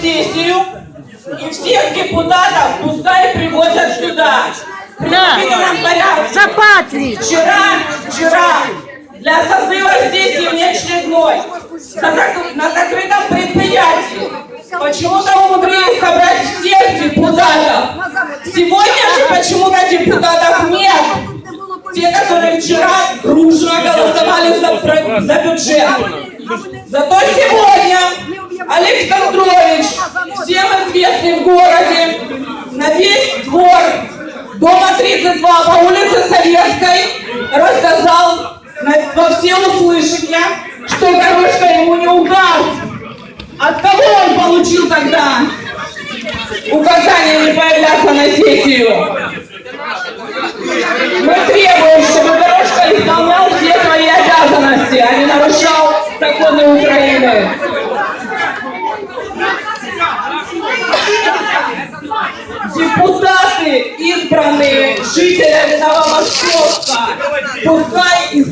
сессию и всех депутатов пускай привозят сюда. Да. За патрію! Вчера, вчера для созыва сессии внеочередной на, зак- на закрытом предприятии почему-то умудрились собрать всех депутатов. Сегодня же почему-то депутатов нет. Те, которые вчера дружно голосовали за, за бюджет. Зато сегодня дома 32 по улице Советской рассказал во все услышания, что дорожка ему не удаст. От кого он получил тогда указание не появляться на сессию? Мы требуем, чтобы дорожка исполнял все свои обязанности, а не нарушал законы Украины. Избранные жителями Новомосковска, пускай исполняют